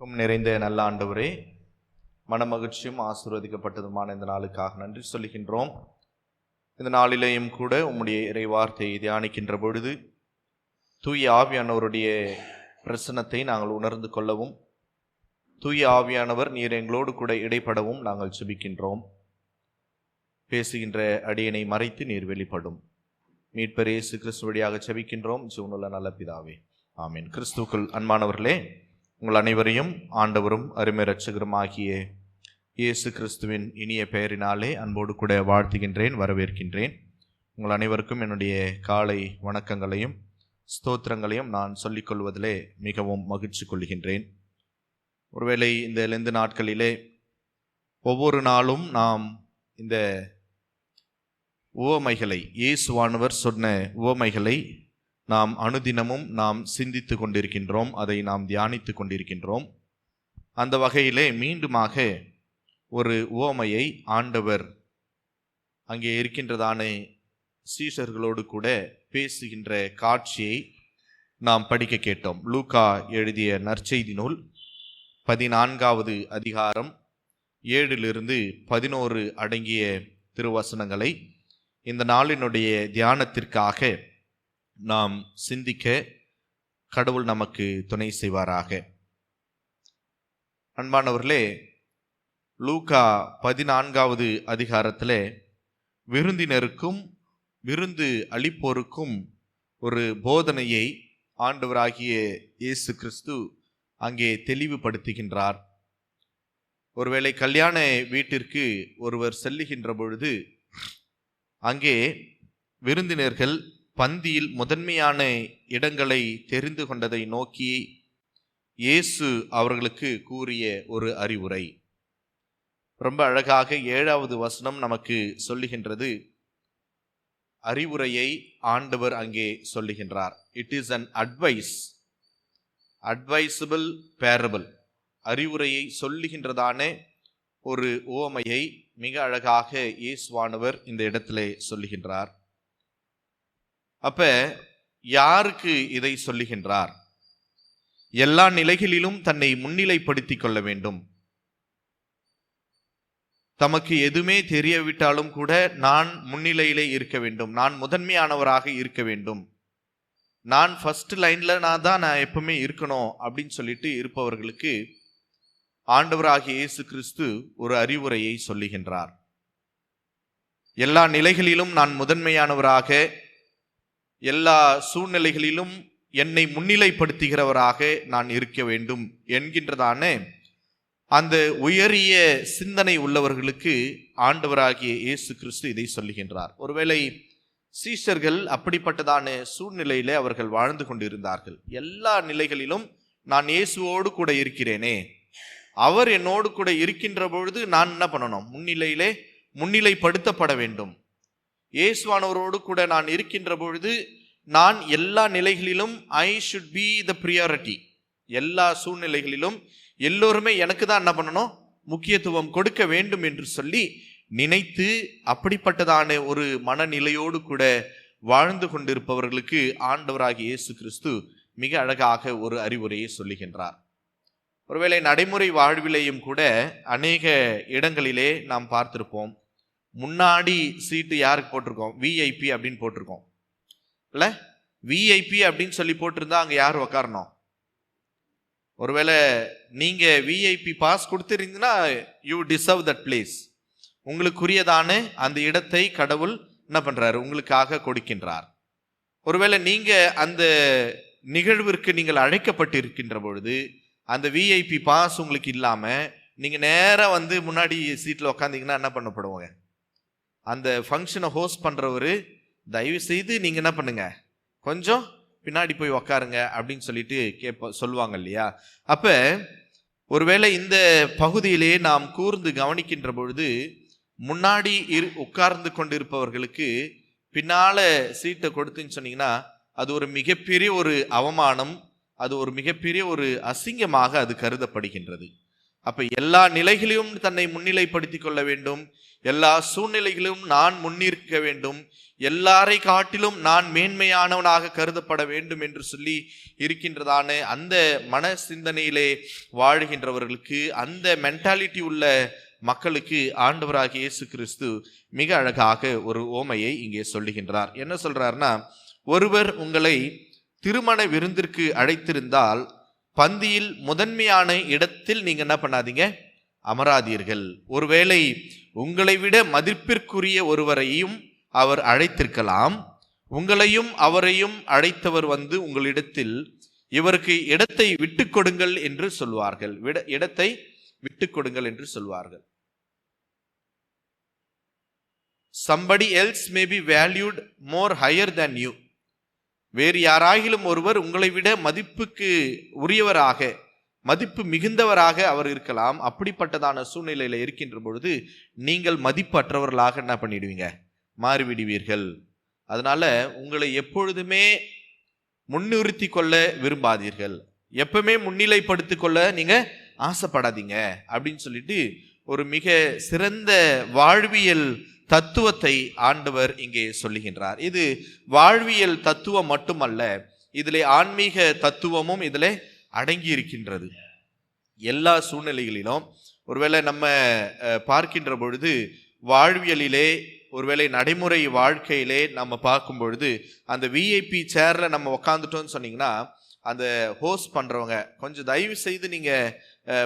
கும் நிறைந்த நல்ல ஆண்டவரே மனமகிழ்ச்சியும் ஆசீர்வதிக்கப்பட்டதுமான இந்த நாளுக்காக நன்றி சொல்லுகின்றோம். இந்த நாளிலேயும் கூட உம்முடைய இறைவார்த்தையை தியானிக்கின்ற பொழுது தூய ஆவியானவருடைய பிரசனத்தை நாங்கள் உணர்ந்து கொள்ளவும் தூய ஆவியானவர் நீர் எங்களோடு கூட இடைப்படவும் நாங்கள் சுபிக்கின்றோம் பேசுகின்ற அடியனை மறைத்து நீர் வெளிப்படும். மீட்பர் இயேசு கிறிஸ்து வழியாக செபிக்கின்றோம் ஜீவனுள்ள நல்ல பிதாவே. ஆமீன். கிறிஸ்துக்குள் அன்பானவர்களே உங்கள் அனைவரையும் ஆண்டவரும் அருமை ரட்சகரும் ஆகிய இயேசு கிறிஸ்துவின் இனிய பெயரினாலே அன்போடு கூட வாழ்த்துகின்றேன் வரவேற்கின்றேன். உங்கள் அனைவருக்கும் என்னுடைய காலை வணக்கங்களையும் ஸ்தோத்திரங்களையும் நான் சொல்லிக்கொள்வதிலே மிகவும் மகிழ்ச்சி கொள்கின்றேன். ஒருவேளை இந்த லெந்து நாட்களிலே ஒவ்வொரு நாளும் நாம் இந்த உவமைகளை இயேசுவானவர் சொன்ன உவமைகளை நாம் அனுதினமும் நாம் சிந்தித்து கொண்டிருக்கின்றோம் அதை நாம் தியானித்து கொண்டிருக்கின்றோம். அந்த வகையிலே மீண்டுமாக ஒரு உவமையை ஆண்டவர் அங்கே இருக்கின்றதான சீஷர்களோடு கூட பேசுகின்ற காட்சியை நாம் படிக்க கேட்டோம். லூகா எழுதிய நற்செய்தி நூல் பதினான்காவது அதிகாரம் ஏழிலிருந்து பதினோரு அடங்கிய திருவசனங்களை இந்த நாளினுடைய தியானத்திற்காக நாம் சிந்திக்க கடவுள் நமக்கு துணை செய்வாராக. அன்பானவர்களே லூகா பதினான்காவது அதிகாரத்தில் விருந்தினருக்கும் விருந்து அளிப்போருக்கும் ஒரு போதனையை ஆண்டவராகிய இயேசு கிறிஸ்து அங்கே தெளிவுபடுத்துகின்றார். ஒருவேளை கல்யாண வீட்டிற்கு ஒருவர் செல்லுகின்ற பொழுது அங்கே விருந்தினர்கள் பந்தியில் முதன்மையான இடங்களை தெரிந்து கொண்டதை நோக்கி இயேசு அவர்களுக்கு கூறிய ஒரு அறிவுரை. ரொம்ப அழகாக ஏழாவது வசனம் நமக்கு சொல்லுகின்றது. அறிவுரையை ஆண்டவர் அங்கே சொல்லுகின்றார். It is an advice advisable parable அறிவுரையை சொல்லுகின்றதான ஒரு ஓமையை மிக அழகாக இயேசுவானவர் இந்த இடத்திலே சொல்லுகின்றார். அப்ப யாருக்கு இதை சொல்லுகின்றார்? எல்லா நிலைகளிலும் தன்னை முன்னிலைப்படுத்திக் கொள்ள வேண்டும். தமக்கு எதுவுமே தெரியவிட்டாலும் கூட நான் முன்னிலையிலே இருக்க வேண்டும். நான் முதன்மையானவராக இருக்க வேண்டும். நான் ஃபர்ஸ்ட் லைன்ல நான் தான் நான் எப்பவுமே இருக்கணும் அப்படின்னு சொல்லிட்டு இருப்பவர்களுக்கு ஆண்டவராகிய இயேசு கிறிஸ்து ஒரு அறிவுரையை சொல்லுகின்றார். எல்லா நிலைகளிலும் நான் முதன்மையானவராக எல்லா சூழ்நிலைகளிலும் என்னை முன்னிலைப்படுத்துகிறவராக நான் இருக்க வேண்டும் என்கின்றதான அந்த உயரிய சிந்தனை உள்ளவர்களுக்கு ஆண்டவராகிய இயேசு கிறிஸ்து இதை சொல்லுகின்றார். ஒருவேளை சீஷர்கள் அப்படிப்பட்டதான சூழ்நிலையிலே அவர்கள் வாழ்ந்து கொண்டிருந்தார்கள். எல்லா நிலைகளிலும் நான் இயேசுவோடு கூட இருக்கிறேனே. அவர் என்னோடு கூட இருக்கின்ற பொழுது நான் என்ன பண்ணணும்? முன்னிலையிலே முன்னிலைப்படுத்தப்பட வேண்டும். இயேசுவானவரோடு கூட நான் இருக்கின்ற பொழுது நான் எல்லா நிலைகளிலும் I should be the priority எல்லா சூழ்நிலைகளிலும் எல்லோருமே எனக்கு தான் என்ன பண்ணணும்? முக்கியத்துவம் கொடுக்க வேண்டும் என்று சொல்லி நினைத்து அப்படிப்பட்டதான ஒரு மனநிலையோடு கூட வாழ்ந்து கொண்டிருப்பவர்களுக்கு ஆண்டவராகிய இயேசு கிறிஸ்து மிக அழகாக ஒரு அறிவுரையை சொல்லுகின்றார். ஒருவேளை நடைமுறை வாழ்விலேயும் கூட அநேக இடங்களிலே நாம் பார்த்திருப்போம். முன்னாடி சீட்டு யாருக்கு போட்டிருக்கோம்? விஐபி அப்படின்னு போட்டிருக்கோம். இல்லை? விஐபி அப்படின்னு சொல்லி போட்டிருந்தா அங்கே யார் உக்காரணும்? ஒருவேளை நீங்கள் விஐபி பாஸ் கொடுத்துருந்தீங்கன்னா யூ டிசர்வ் தட் பிளேஸ் உங்களுக்குரியதான அந்த இடத்தை கடவுள் என்ன பண்ணுறாரு உங்களுக்காக கொடுக்கின்றார். ஒருவேளை நீங்கள் அந்த நிகழ்விற்கு நீங்கள் அழைக்கப்பட்டு இருக்கின்ற பொழுது அந்த விஐபி பாஸ் உங்களுக்கு இல்லாமல் நீங்கள் நேராக வந்து முன்னாடி சீட்டில் உக்காந்தீங்கன்னா என்ன பண்ணப்படுவோங்க? அந்த ஃபங்க்ஷனை ஹோஸ்ட் பண்ணுறவர் தயவு செய்து நீங்கள் என்ன பண்ணுங்க? கொஞ்சம் பின்னாடி போய் உக்காருங்க அப்படின்னு சொல்லிட்டு கேட்ப சொல்லுவாங்க இல்லையா? அப்போ ஒருவேளை இந்த பகுதியிலே நாம் கூர்ந்து கவனிக்கின்ற பொழுது முன்னாடி இரு உட்கார்ந்து கொண்டிருப்பவர்களுக்கு பின்னால் சீட்டை கொடுத்துன்னு சொன்னீங்கன்னா அது ஒரு மிகப்பெரிய ஒரு அவமானம் அது ஒரு மிகப்பெரிய ஒரு அசிங்கமாக அது கருதப்படுகின்றது. அப்ப எல்லா நிலைகளிலும் தன்னை முன்னிலைப்படுத்திக் கொள்ள வேண்டும். எல்லா சூழ்நிலைகளிலும் நான் முன்னிற்க வேண்டும். எல்லாரை காட்டிலும் நான் மேன்மையானவனாக கருதப்பட வேண்டும் என்று சொல்லி இருக்கின்றதான அந்த மன சிந்தனையிலே வாழ்கின்றவர்களுக்கு அந்த மென்டாலிட்டி உள்ள மக்களுக்கு ஆண்டவராக இயேசு கிறிஸ்து மிக அழகாக ஒரு ஓமையை இங்கே சொல்லுகின்றார். என்ன சொல்றாருன்னா ஒருவர் உங்களை திருமண விருந்திற்கு அழைத்திருந்தால் பந்தியில் முதன்மையான இடத்தில் நீங்கள் என்ன பண்ணாதீங்க? அமராதீர்கள். ஒருவேளை உங்களை விட மதிப்பிற்குரிய ஒருவரையும் அவர் அழைத்திருக்கலாம். உங்களையும் அவரையும் அழைத்தவர் வந்து உங்களிடத்தில் இவருக்கு இடத்தை விட்டு கொடுங்கள் என்று சொல்வார்கள். விட இடத்தை விட்டு கொடுங்கள் என்று சொல்வார்கள். Somebody else may be valued more higher than you வேறு யாராகிலும் ஒருவர் உங்களை விட மதிப்புக்கு உரியவராக மதிப்பு மிகுந்தவராக அவர் இருக்கலாம். அப்படிப்பட்டதான சூழ்நிலையில் இருக்கின்ற பொழுது நீங்கள் மதிப்பற்றவர்களாக என்ன பண்ணிடுவீங்க? மாறிவிடுவீர்கள். அதனால உங்களை எப்பொழுதுமே முன்னிறுத்தி கொள்ள விரும்பாதீர்கள். எப்பவுமே முன்னிலைப்படுத்தி கொள்ள நீங்க ஆசைப்படாதீங்க. அப்படின்னு சொல்லிட்டு ஒரு மிக சிறந்த வாழ்வியல் தத்துவத்தை ஆண்டவர் இங்கே சொல்லுகின்றார். இது வாழ்வியல் தத்துவம் மட்டுமல்ல இதிலே ஆன்மீக தத்துவமும் இதிலே அடங்கி இருக்கின்றது எல்லா சூழ்நிலைகளிலும் ஒருவேளை நம்ம பார்க்கின்ற பொழுது வாழ்வியலிலே ஒருவேளை நடைமுறை வாழ்க்கையிலே நம்ம பார்க்கும் பொழுது அந்த விஐபி சேரில் நம்ம உக்காந்துட்டோம்னு சொன்னீங்கன்னா அந்த ஹோஸ்ட் பண்ணுறவங்க கொஞ்சம் தயவு செய்து நீங்கள்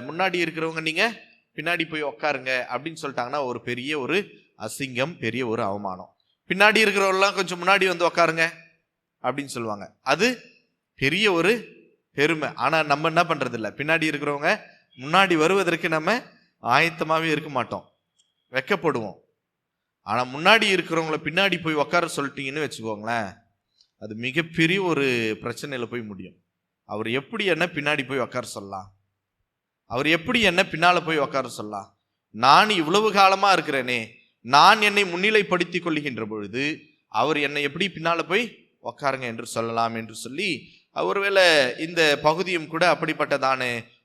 முன்னாடி இருக்கிறவங்க நீங்கள் பின்னாடி போய் உக்காருங்க அப்படின்னு சொல்லிட்டாங்கன்னா ஒரு பெரிய ஒரு அசிங்கம் பெரிய ஒரு அவமானம். பின்னாடி இருக்கிறவங்கலாம் கொஞ்சம் முன்னாடி வந்து உக்காருங்க அப்படின்னு சொல்லுவாங்க. அது பெரிய ஒரு பெருமை. ஆனால் நம்ம என்ன பண்ணுறது இல்லை பின்னாடி இருக்கிறவங்க முன்னாடி வருவதற்கு நம்ம ஆயத்தமாகவே இருக்க மாட்டோம். வெக்கப்படுவோம். ஆனால் முன்னாடி இருக்கிறவங்கள பின்னாடி போய் உட்கார சொல்லிட்டீங்கன்னு வச்சுக்கோங்களேன் அது மிகப்பெரிய ஒரு பிரச்சனையில் போய் முடியும். அவர் எப்படி என்ன பின்னாடி போய் உட்கார சொல்லலாம்? அவர் எப்படி என்ன பின்னால் போய் உட்கார சொல்லலாம்? நான் இவ்வளவு காலமாக இருக்கிறேனே நான் என்னை முன்னிலைப்படுத்திக் கொள்கின்ற பொழுது அவர் என்னை எப்படி பின்னால் போய் உக்காருங்க என்று சொல்லலாம் என்று சொல்லி ஒருவேளை இந்த பகுதியும் கூட அப்படிப்பட்டதான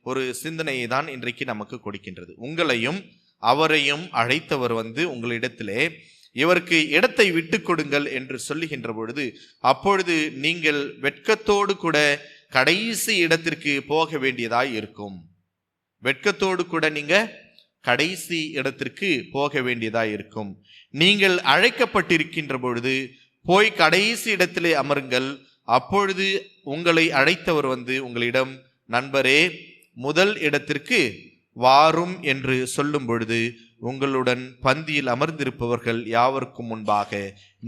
ஒரு சிந்தனையை தான் இன்றைக்கு நமக்கு கொடுக்கின்றது. உங்களையும் அவரையும் அழைத்தவர் வந்து உங்களிடத்திலே இவருக்கு இடத்தை விட்டு கொடுங்கள் என்று சொல்லுகின்ற பொழுது அப்பொழுது நீங்கள் வெட்கத்தோடு கூட கடைசி இடத்திற்கு போக வேண்டியதாய் இருக்கும். வெட்கத்தோடு கூட நீங்க கடைசி இடத்திற்கு போக வேண்டியதாக இருக்கும். நீங்கள் அழைக்கப்பட்டிருக்கின்ற பொழுது போய் கடைசி இடத்திலே அமருங்கள். அப்பொழுது உங்களை அழைத்தவர் வந்து உங்களிடம் நண்பரே முதல் இடத்திற்கு வாரும் என்று சொல்லும் பொழுது உங்களுடன் பந்தியில் அமர்ந்திருப்பவர்கள் யாவருக்கும் முன்பாக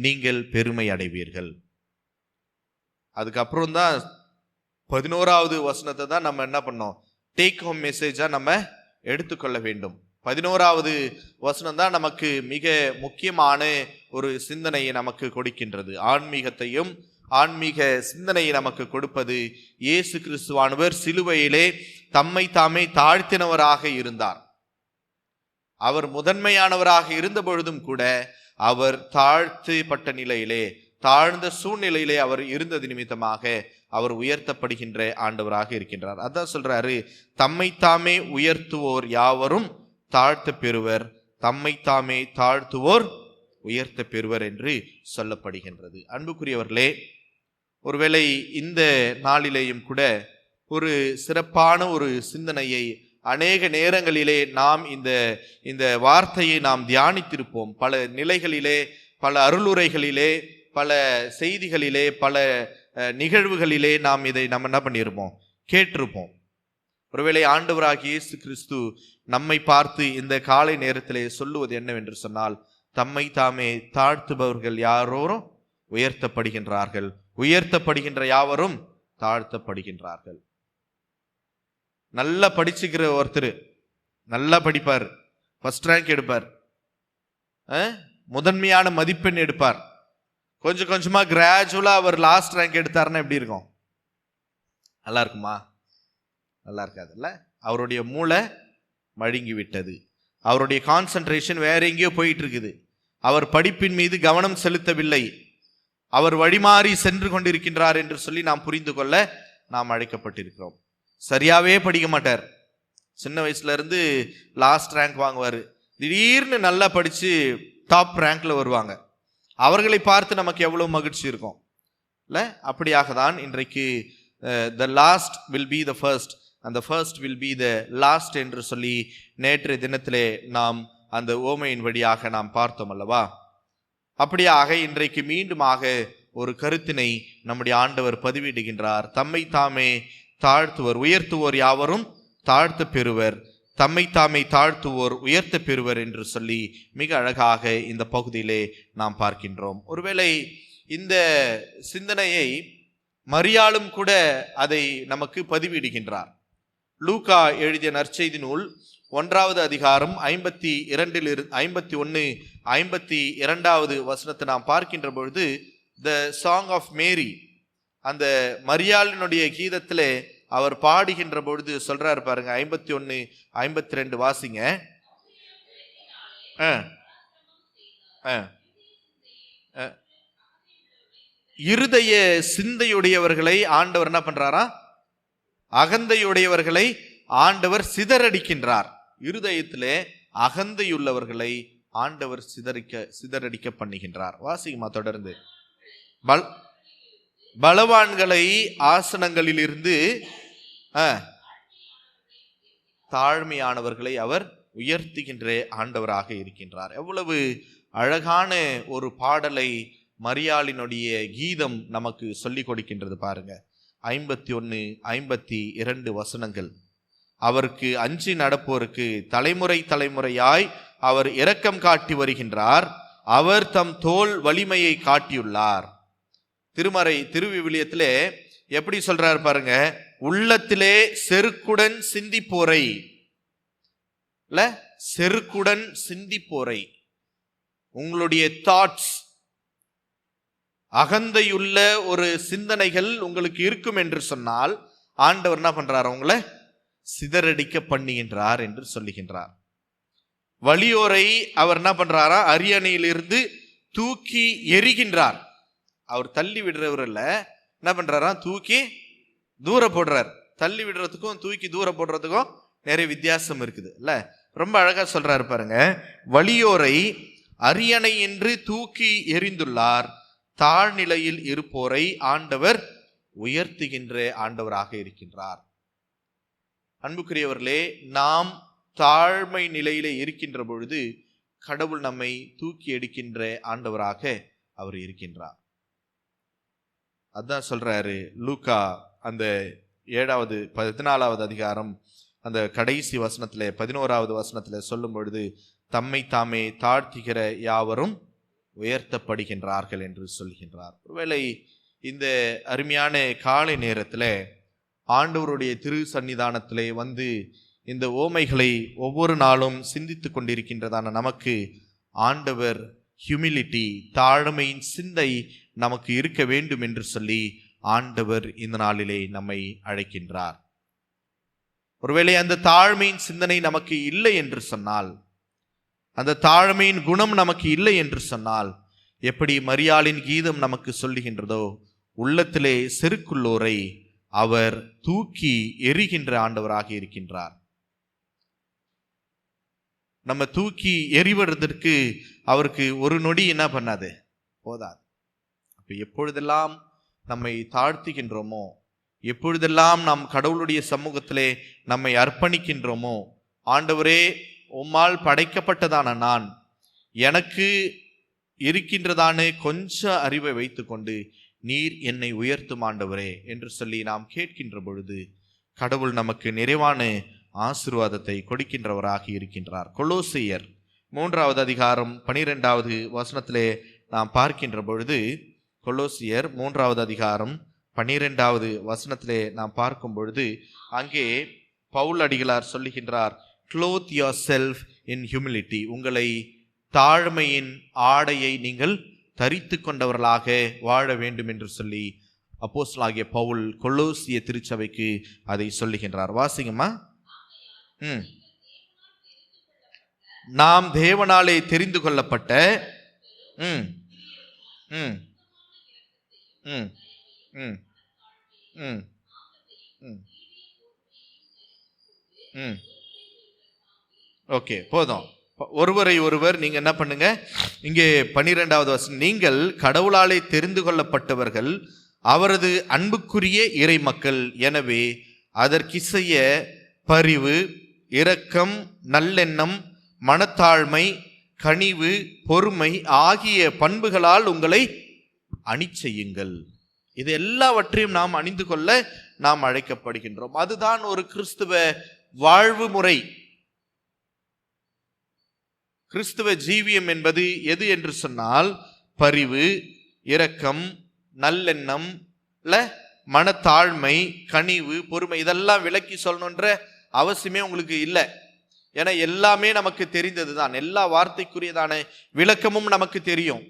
நீங்கள் பெருமை அடைவீர்கள். அதுக்கப்புறம் தான் பதினோராவது வசனத்தை தான் நம்ம என்ன பண்ணோம்? டேக் ஹோம் மெசேஜாக நம்ம எடுத்துக்கொள்ள வேண்டும். பதினோராவது வசனம் தான் நமக்கு மிக முக்கியமான ஒரு சிந்தனையை நமக்கு கொடுக்கின்றது. ஆன்மீகத்தையும் ஆன்மீக சிந்தனையை நமக்கு கொடுப்பது இயேசு கிறிஸ்துவானவர் சிலுவையிலே தம்மை தாமே தாழ்த்தினவராக இருந்தார். அவர் முதன்மையானவராக இருந்த பொழுதும் கூட அவர் தாழ்த்தப்பட்ட நிலையிலே தாழ்ந்த சூழ்நிலையிலே அவர் இருந்தது நிமித்தமாக அவர் உயர்த்தப்படுகின்ற ஆண்டவராக இருக்கின்றார். அதான் சொல்றாரு தம்மைத்தாமே உயர்த்துவோர் யாவரும் தாழ்த்த பெறுவர் தம்மை தாமே தாழ்த்துவோர் உயர்த்த பெறுவர் என்று சொல்லப்படுகின்றது. அன்புக்குரியவர்களே ஒருவேளை இந்த நாளிலேயும் கூட ஒரு சிறப்பான ஒரு சிந்தனையை அநேக நேரங்களிலே நாம் இந்த இந்த வார்த்தையை நாம் தியானித்திருப்போம். பல நிலைகளிலே பல அருளுரைகளிலே பல செய்திகளிலே பல நிகழ்வுகளிலே நாம் இதை நம்ம என்ன பண்ணியிருப்போம்? கேட்டிருப்போம். ஒருவேளை ஆண்டவராகி இயேசு கிறிஸ்து நம்மை பார்த்து இந்த காலை நேரத்திலே சொல்லுவது என்னவென்று சொன்னால் தம்மை தாமே தாழ்த்துபவர்கள் யாரோரும் உயர்த்தப்படுகின்றார்கள். உயர்த்தப்படுகின்ற யாவரும் தாழ்த்தப்படுகின்றார்கள். நல்லா படிச்சுக்கிற ஒருத்தர் நல்லா படிப்பார். ஃபஸ்ட் ரேங்க் எடுப்பார். முதன்மையான மதிப்பெண் எடுப்பார். கொஞ்சம் கொஞ்சமாக கிராஜுவலாக அவர் லாஸ்ட் ரேங்க் எடுத்தாருன்னா எப்படி இருக்கும்? நல்லா இருக்குமா? நல்லா இருக்காதுல்ல? அவருடைய மூளை மழுங்கி விட்டது அவருடைய கான்சன்ட்ரேஷன் வேற எங்கேயோ போயிட்டு இருக்குது அவர் படிப்பின் மீது கவனம் செலுத்தவில்லை. அவர் வழிமாறி சென்று கொண்டிருக்கின்றார் என்று சொல்லி நாம் புரிந்து கொள்ள நாம் அழைக்கப்பட்டிருக்கிறோம். சரியாவே படிக்க மாட்டார். சின்ன வயசுல இருந்து லாஸ்ட் ரேங்க் வாங்குவார். திடீர்னு நல்லா படித்து டாப் ரேங்க்ல வருவாங்க. அவர்களை பார்த்து நமக்கு எவ்வளோ மகிழ்ச்சி இருக்கும். இல்லை? அப்படியாக தான் இன்றைக்கு the last will be the first அந்த first will be the last என்று சொல்லி நேற்றைய தினத்திலே நாம் அந்த ஓமையின் வழியாக நாம் பார்த்தோம் அல்லவா? அப்படியாக இன்றைக்கு மீண்டுமாக ஒரு கருத்தினை நம்முடைய ஆண்டவர் பதிவிடுகின்றார். தம்மை தாமே தாழ்த்துவர் உயர்த்துவோர் யாவரும் தாழ்த்து பெறுவர். தம்மை தாமே தாழ்த்துவோர் உயர்த்த பெறுவர் என்று சொல்லி மிக அழகாக இந்த பகுதியிலே நாம் பார்க்கின்றோம். ஒருவேளை இந்த சிந்தனையை மரியாளும் கூட அதை நமக்கு பதிவிடுகின்றார். லூகா எழுதிய நற்செய்தி நூல் ஒன்றாவது அதிகாரம் ஐம்பத்தி இரண்டில் இரு ஐம்பத்தி ஒன்று ஐம்பத்தி இரண்டாவது வசனத்தை நாம் பார்க்கின்ற பொழுது த சாங் ஆஃப் மேரி அந்த மரியாளினுடைய கீதத்திலே அவர் பாடுகின்ற பொழுது சொல்றாரு பாருங்க ஐம்பத்தி ஒன்று ஐம்பத்தி ரெண்டு வாசிங்க ஆ. ஆ. ஆ. இருதய சிந்தையுடையவர்களை ஆண்டவர் என்ன பண்றாரா அகந்தையுடையவர்களை ஆண்டவர் சிதறடிக்கின்றார் இருதயத்திலே அகந்தையுள்ளவர்களை ஆண்டவர் சிதறிக்க சிதறடிக்க பண்ணுகின்றார் வாசிக்குமா தொடர்ந்து பல் பலவான்களை ஆசனங்களிலிருந்து தாழ்மையானவர்களை அவர் உயர்த்துகின்ற ஆண்டவராக இருக்கின்றார். எவ்வளவு அழகான ஒரு பாடலை மரியாளினுடைய கீதம் நமக்கு சொல்லிக் கொடுக்கின்றது பாருங்க. ஐம்பத்தி ஒன்று ஐம்பத்தி இரண்டு வசனங்கள். அவருக்கு அஞ்சு நடப்போருக்கு தலைமுறை தலைமுறையாய் அவர் இரக்கம் காட்டி வருகின்றார். அவர் தம் தோல் வலிமையை காட்டியுள்ளார். திருமறை திருவிவிலியத்திலே எப்படி சொல்றாரு பாருங்க? உள்ளத்திலே செருக்குடன் சிந்திப்போரை. இல்ல? செருக்குடன் சிந்திப்போரை. உங்களுடைய தாட்ஸ் அகந்தையுள்ள ஒரு சிந்தனைகள் உங்களுக்கு இருக்கும் என்று சொன்னால் ஆண்டவர் என்ன பண்றார் உங்களை சிதறடிக்க பண்ணுகின்றார் என்று சொல்லுகின்றார். வலியோரை அவர் என்ன பண்றாரா? அரியணையிலிருந்து தூக்கி எரிகின்றார் அவர் தள்ளி விடுறவர் இல்லை என்ன பண்ணுறாராம் தூக்கி தூர போடுறார். தள்ளி விடுறதுக்கும் தூக்கி தூர போடுறதுக்கும் நிறைய வித்தியாசம் இருக்குது இல்லை? ரொம்ப அழகாக சொல்கிறாரு பாருங்க. வலியோரை அரியணை என்று தூக்கி எறிந்துள்ளார். தாழ்நிலையில் இருப்போரை ஆண்டவர் உயர்த்துகின்ற ஆண்டவராக இருக்கின்றார். அன்புக்குரியவர்களே நாம் தாழ்மை நிலையிலே இருக்கின்ற பொழுது கடவுள் நம்மை தூக்கி எடுக்கின்ற ஆண்டவராக அவர் இருக்கின்றார். அதான் சொல்கிறாரு லூக்கா அந்த ஏழாவது பதினாலாவது அதிகாரம் அந்த கடைசி வசனத்தில் பதினோராவது வசனத்தில் சொல்லும் பொழுது தம்மை தாமே தாழ்த்துகிற யாவரும் உயர்த்தப்படுகின்றார்கள் என்று சொல்கின்றார். ஒருவேளை இந்த அருமையான காலை நேரத்தில் ஆண்டவருடைய திரு சன்னிதானத்திலே வந்து இந்த ஓமைகளை ஒவ்வொரு நாளும் சிந்தித்து கொண்டிருக்கின்றதான நமக்கு ஆண்டவர் ஹியூமிலிட்டி தாழ்மையின் சிந்தை நமக்கு இருக்க வேண்டும் என்று சொல்லி ஆண்டவர் இந்த நாளிலே நம்மை அழைக்கின்றார். ஒருவேளை அந்த தாழ்மையின் சிந்தனை நமக்கு இல்லை என்று சொன்னால் அந்த தாழ்மையின் குணம் நமக்கு இல்லை என்று சொன்னால் எப்படி மரியாளின் கீதம் நமக்கு சொல்லுகின்றதோ உள்ளத்திலே செருக்குள்ளோரை அவர் தூக்கி எரிகின்ற ஆண்டவராக இருக்கின்றார். நம்ம தூக்கி எறிவதற்கு அவருக்கு ஒரு நொடி என்ன பண்ணாது? போதாது. எப்பொழுதெல்லாம் நம்மை தாழ்த்துகின்றோமோ எப்பொழுதெல்லாம் நாம் கடவுளுடைய சமூகத்திலே நம்மை அர்ப்பணிக்கின்றோமோ ஆண்டவரே உம்மால் படைக்கப்பட்டதான நான் எனக்கு இருக்கின்றதான கொஞ்ச அறிவை வைத்துக்கொண்டு நீர் என்னை உயர்த்தும் ஆண்டவரே என்று சொல்லி நாம் கேட்கின்ற பொழுது கடவுள் நமக்கு நிறைவான ஆசிர்வாதத்தை கொடுக்கின்றவராக இருக்கின்றார். கொலோசியர் மூன்றாவது அதிகாரம் பனிரெண்டாவது வசனத்திலே நாம் பார்க்கின்ற பொழுது கொலோசியர் மூன்றாவது அதிகாரம் பன்னிரெண்டாவது வசனத்திலே நாம் பார்க்கும் பொழுது அங்கே பவுல் அடிகளார் சொல்லுகின்றார் clothe yourself in humility உங்களை தாழ்மையின் ஆடையை நீங்கள் தரித்து கொண்டவர்களாக வாழ வேண்டும் என்று சொல்லி அப்போஸ்லாகிய பவுல் கொலோசிய திருச்சபைக்கு அதை சொல்லுகின்றார். வாசிங்கம்மா. ம். நாம் தேவனாலே தெரிந்து கொள்ளப்பட்ட ம். ம். ம் ம் ம் ம். ம். ஓகே போதும். ஒருவரை ஒருவர் நீங்க என்ன பண்ணுங்க? இங்கே பன்னிரெண்டாவது வசனம். நீங்கள் கடவுளாலே தெரிந்து கொள்ளப்பட்டவர்கள் அவரது அன்புக்குரிய இறை மக்கள் எனவே அதற்கிசைய பரிவு இரக்கம் நல்லெண்ணம் மனத்தாழ்மை கனிவு பொறுமை ஆகிய பண்புகளால் உங்களை அணிச்செய்யுங்கள். இது எல்லாவற்றையும் நாம் அணிந்து கொள்ள நாம் அழைக்கப்படுகின்றோம். அதுதான் ஒரு கிறிஸ்துவ வாழ்வு முறை. கிறிஸ்துவ ஜீவியம் என்பது எது என்று சொன்னால் பரிவு இரக்கம் நல்லெண்ணம் இல்லை மனத்தாழ்மை கனிவு பொறுமை இதெல்லாம் விளக்கி சொல்லணுன்ற அவசியமே உங்களுக்கு இல்லை. ஏன்னா எல்லாமே நமக்கு தெரிந்தது தான் எல்லா வார்த்தைக்குரியதான விளக்கமும் நமக்கு தெரியும்.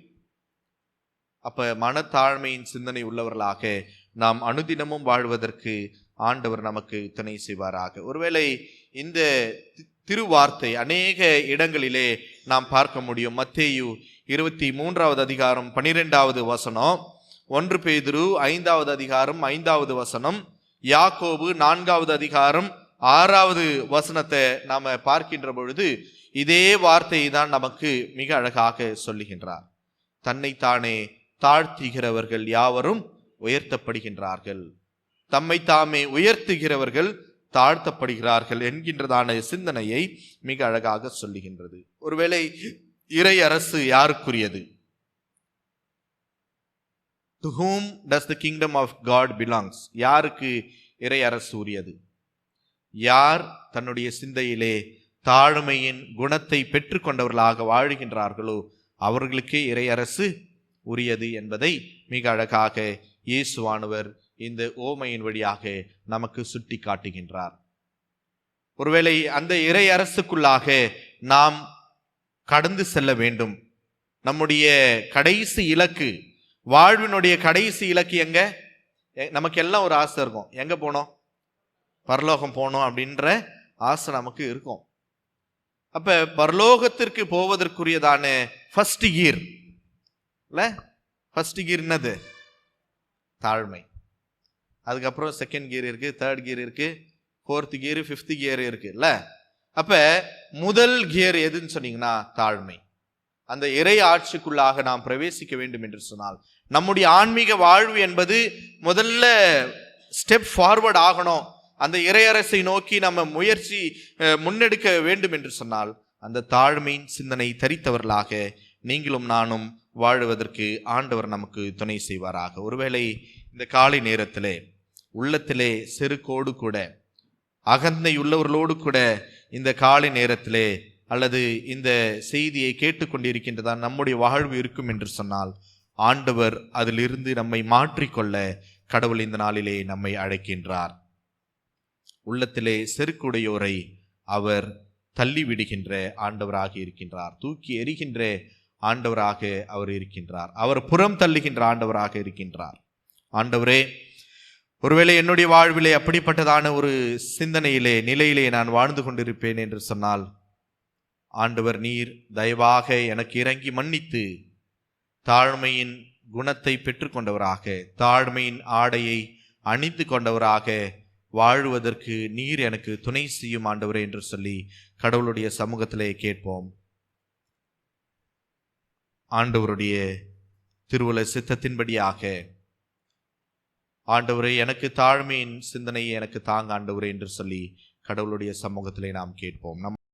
அப்போ மனத்தாழ்மையின் சிந்தனை உள்ளவர்களாக நாம் அனுதினமும் வாழ்வதற்கு ஆண்டவர் நமக்கு துணை செய்வாராக. ஒருவேளை இந்த தி- திருவார்த்தை அநேக இடங்களிலே நாம் பார்க்க முடியும். மத்தேயு இருபத்தி மூன்றாவது அதிகாரம் பனிரெண்டாவது வசனம் ஒன்று பேதுரு ஐந்தாவது அதிகாரம் ஐந்தாவது வசனம் யாக்கோபு நான்காவது அதிகாரம் ஆறாவது வசனத்தை நாம் பார்க்கின்ற பொழுது இதே வார்த்தையை தான் நமக்கு மிக அழகாக சொல்லுகின்றார். தன்னைத்தானே தாழ்த்துகிறவர்கள் யாவரும் உயர்த்தப்படுகின்றார்கள். தம்மை தாமே உயர்த்துகிறவர்கள் தாழ்த்தப்படுகிறார்கள் என்கின்றதான சிந்தனையை மிக அழகாக சொல்லுகின்றது. ஒருவேளை இறை அரசு யாருக்குரியது? To whom does the kingdom of God belongs யாருக்கு இறை அரசு உரியது? யார் தன்னுடைய சிந்தையிலே தாழ்மையின் குணத்தை பெற்றுக்கொண்டவர்களாக வாழுகின்றார்களோ அவர்களுக்கே இறை அரசு உரியது என்பதை மிக அழகாக இயேசுவானவர் இந்த ஓமையின் வழியாக நமக்கு சுட்டி காட்டுகின்றார் ஒருவேளை அந்த இறை அரசுக்குள்ளாக நாம் கடந்து செல்ல வேண்டும். நம்முடைய கடைசி இலக்கு வாழ்வினுடைய கடைசி இலக்கு எங்க? நமக்கு எல்லாம் ஒரு ஆசை இருக்கும். எங்க போனோம்? பரலோகம் போகணும் அப்படின்ற ஆசை நமக்கு இருக்கும். அப்ப பரலோகத்திற்கு போவதற்குரியதான ஃபர்ஸ்ட் இயர் இல்லை ஃபஸ்ட்டு கியர் என்னது? தாழ்மை. அதுக்கப்புறம் செகண்ட் கியர் இருக்குது தேர்ட் கியர் இருக்குது ஃபோர்த் கியர் ஃபிஃப்த் கியர் இருக்கு அப்போ முதல் கியர் எதுன்னு சொன்னீங்கன்னா தாழ்மை. அந்த இறை ஆட்சிக்குள்ளாக நாம் பிரவேசிக்க வேண்டும் என்று சொன்னால் நம்முடைய ஆன்மீக வாழ்வு என்பது முதல்ல ஸ்டெப் ஃபார்வர்ட் ஆகணும். அந்த இறையரசை நோக்கி நம்ம முயற்சி முன்னெடுக்க வேண்டும் என்று சொன்னால் அந்த தாழ்மையின் சிந்தனை தரித்தவர்களாக நீங்களும் நானும் வாழுவதற்கு ஆண்டவர் நமக்கு துணை செய்வாராக. ஒருவேளை இந்த காலை நேரத்திலே உள்ளத்திலே செருக்கோடு கூட அகந்தை உள்ளவர்களோடு கூட இந்த காலை நேரத்திலே அல்லது இந்த செய்தியை கேட்டுக்கொண்டிருக்கின்றதான் நம்முடைய வாழ்வு இருக்கும் என்று சொன்னால் ஆண்டவர் அதிலிருந்து நம்மை மாற்றிக்கொள்ள கடவுள் இந்த நாளிலே நம்மை அழைக்கின்றார். உள்ளத்திலே செருக்குடையோரை அவர் தள்ளிவிடுகின்ற ஆண்டவராக இருக்கின்றார். தூக்கி எறிகின்ற ஆண்டவராக அவர் இருக்கின்றார். அவர் புறம் தள்ளுகின்ற ஆண்டவராக இருக்கின்றார். ஆண்டவரே ஒருவேளை என்னுடைய வாழ்விலே அப்படிப்பட்டதான ஒரு சிந்தனையிலே நிலையிலே நான் வாழ்ந்து கொண்டிருப்பேன் என்று சொன்னால் ஆண்டவர் நீர் தயவாக எனக்கு இறங்கி மன்னித்து தாழ்மையின் குணத்தை பெற்றுக்கொண்டவராக தாழ்மையின் ஆடையை அணிந்து கொண்டவராக வாழ்வதற்கு நீர் எனக்கு துணை செய்யும் ஆண்டவரே என்று சொல்லி கடவுளுடைய சமூகத்திலே கேட்போம். ஆண்டவருடைய திருவுல சித்தத்தின்படியாக. ஆண்டவரே எனக்கு தாழ்மையின் சிந்தனையை எனக்கு தாங்க ஆண்டவரே என்று சொல்லி கடவுளுடைய சமூகத்திலே நாம் கேட்போம். நம்